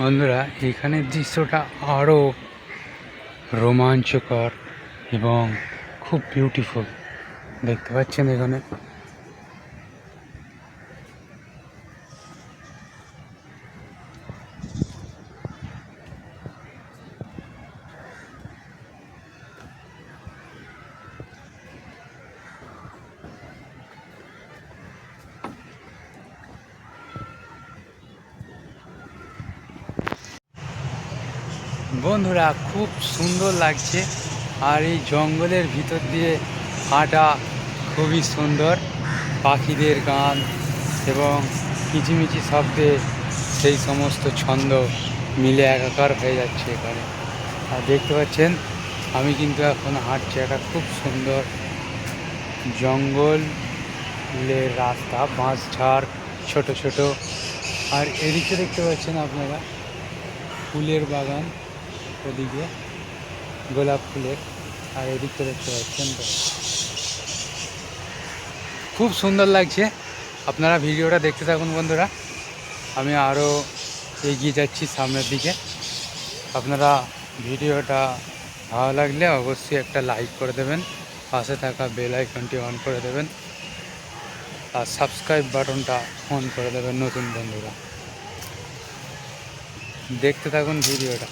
বন্ধুরা এখানের দৃশ্যটা আরও রোমাঞ্চকর এবং খুব বিউটিফুল দেখতে পাচ্ছেন এখানে? বন্ধুরা, খুব সুন্দর লাগছে। আর এই জঙ্গলের ভিতর দিয়ে হাঁটা খুবই সুন্দর। পাখিদের গান এবং কিচিমিচি শব্দে সেই সমস্ত ছন্দ মিলে একাকার হয়ে যাচ্ছে এখানে। আর দেখতে পাচ্ছেন, আমি কিন্তু এখন হাঁটছি একটা খুব সুন্দর জঙ্গলের রাস্তা, বাঁশ ঝাড়, ছোট ছোট। আর এদিকে দেখতে পাচ্ছেন আপনারা, ফুলের বাগান। ওদিকে গোলাপ ফুলের, আর এদিকটা দেখতে পাচ্ছেন তো। খুব সুন্দর লাগছে। আপনারা ভিডিওটা দেখতে থাকুন বন্ধুরা। আমি আরও এগিয়ে যাচ্ছি সামনের দিকে। আপনারা ভিডিওটা ভালো লাগলে অবশ্যই একটা লাইক করে দেবেন। পাশে থাকা বেল আইকনটি অন করে দেবেন। আর সাবস্ক্রাইব বাটনটা অন করে দেবেন নতুন বন্ধুরা। দেখতে থাকুন ভিডিওটা।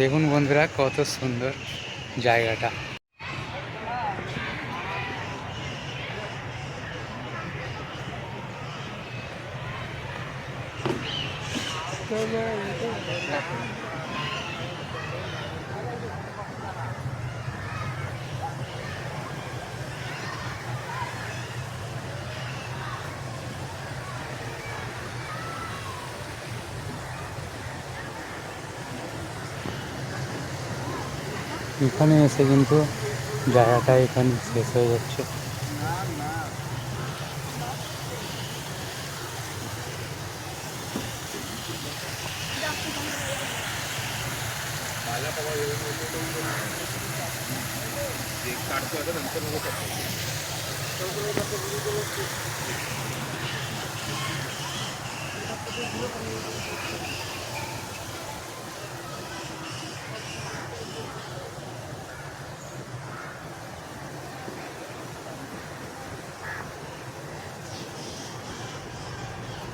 দেখুন বন্ধুরা কত সুন্দর জায়গাটা। এখানে এসে কিন্তু জায়গাটা এখানে শেষ হয়ে যাচ্ছে Thank you.